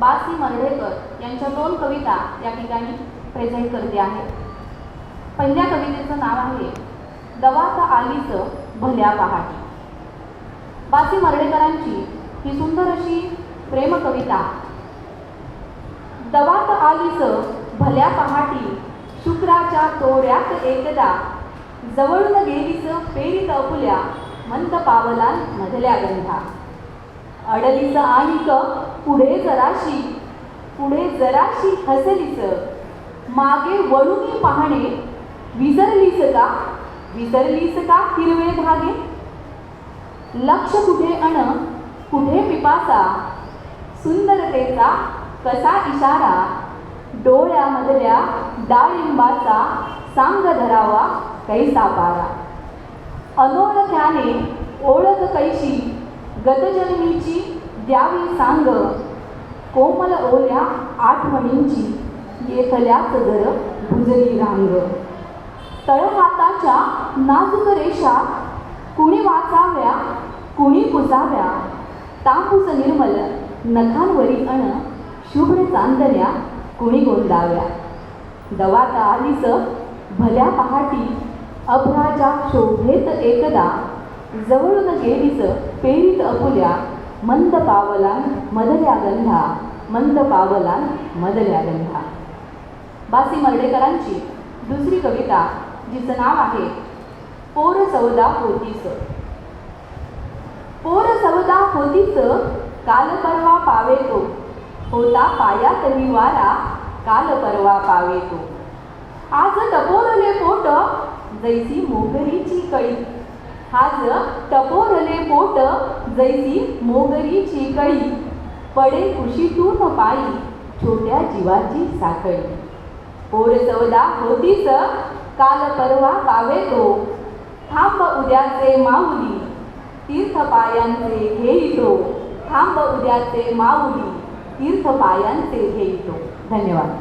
बासी मर्ढेकर यांच्या दोन कविता या ठिकाणी प्रेझेंट करते आहे. पहिल्या कवितेचं नाव आहे दवा का आलीच भल्या पहाटी. बासी मर्ढेकरांची ही सुंदर अशी प्रेम कविता दवा का आलीच भल्या पहाटी शुक्राच्या तोऱ्यात एकदा जवळून गेलीच पेरीत अपुल्या मंत पावला मधल्या गंधा. अडलीच आणिक पुढे जराशी पुढे जराशी हसलीच. मागे वळून पाहणे विसरलीच का? विसरलीच का हिरवे धागे? लक्ष कुठे अण कुठे पिपासा? सुंदरतेचा कसा इशारा? डोळ्यामधल्या डाळिंबाचा सांग धरावा कैसा पारा? अनोळख्याने ओळख कैशी? गतजन्मीची द्यावी सांग. कोमल ओल्या आठवणींची येथल्याच जर भुजली रांग. तळहाताच्या नाजूक रेषा कुणी वाचाव्या कुणी पुसाव्या तापूस निर्मल नखांवरी अण शुभ्र चांदण्या कुणी गोंदाव्या. दवाता आलीस भल्या पहाटी अभ्राजा शोभेत एकदा. जवळून गेलीच पेरीत अपुल्या मंद पावलान मदल्या गंधा मंद पावलान मदल्या गंधा. बासी मर्डेकरांची दुसरी कविता जिचं नाव आहे पोर सौदा होतीच पोर सौदा होतीच काल परवा पावे तो. होता पायातही वारा काल परवा पावे तो. आज टपोरले पोट जैसी मोगरीची कळी. हाज टपोरले पोट जैसी मोगरीची कळी पडे कुशीतून पायी छोट्या जीवाची साखळी. पोर चौदा होतीच काल परवा पावे तो. थांब उद्याचे माऊली तीर्थपायांचे घेईतो. थांब उद्याचे माऊली तीर्थपायांचे घेईतो. धन्यवाद.